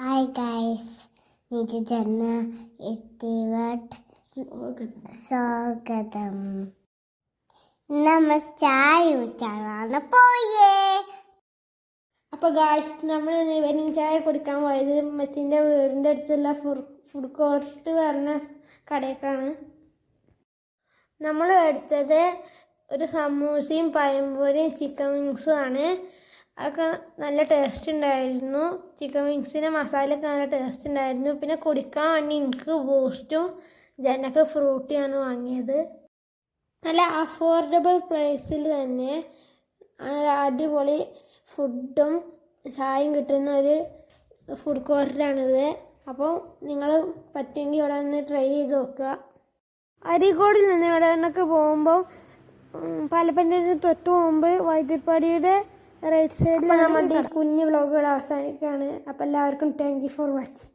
Hi guys, എനിക്ക് ജന്ന എത്തിവട്ട് സ്വാഗതം. നമ്മൾ ചായ കുടിച്ചാണ് പോയേ. അപ്പോൾ ഗായ്സ് നമ്മൾ ഇവനിങ് ചായ കുടിക്കാൻ പോയത് മച്ചിന്റെ വീടിന്റെ അടുത്തുള്ള ഫുഡ് കോർട്ട് പറഞ്ഞ കടയ്ക്കാണ് നമ്മൾ എടുത്തത് ഒരു സമൂസയും പഴംപൊരിയും ചിക്കൻ വിങ്സും ആണ്. അതൊക്കെ നല്ല ടേസ്റ്റ് ഉണ്ടായിരുന്നു. ചിക്കൻ വിങ്സിന്റെ മസാലയൊക്കെ നല്ല ടേസ്റ്റ് ഉണ്ടായിരുന്നു. പിന്നെ കുടിക്കാൻ വേണ്ടി എനിക്ക് ബൂസ്റ്റും ജനക്ക് ഫ്രൂട്ടിയാണ് വാങ്ങിയത്. നല്ല അഫോർഡബിൾ പ്രൈസിൽ തന്നെ നല്ല അടിപൊളി ഫുഡും ചായയും കിട്ടുന്ന ഒരു ഫുഡ് കോർട്ടിലാണിത് അപ്പോൾ നിങ്ങൾ പറ്റുമെങ്കിൽ ഇവിടെ ഒന്ന് ട്രൈ ചെയ്ത് നോക്കുക. അരീക്കോടിൽ നിന്ന് ഇവിടെ നിന്നൊക്കെ പോകുമ്പോൾ പാലപ്പന്റെ തൊട്ട് പോകുമ്പോൾ വൈദ്യുതിപ്പടിയുടെ റൈറ്റ് സൈഡിൽ നമ്മുടെ ഈ കുഞ്ഞു വ്ളോഗുകൾ അവസാനിക്കുകയാണ് അപ്പോൾ എല്ലാവർക്കും താങ്ക് യു ഫോർ വാച്ചിങ്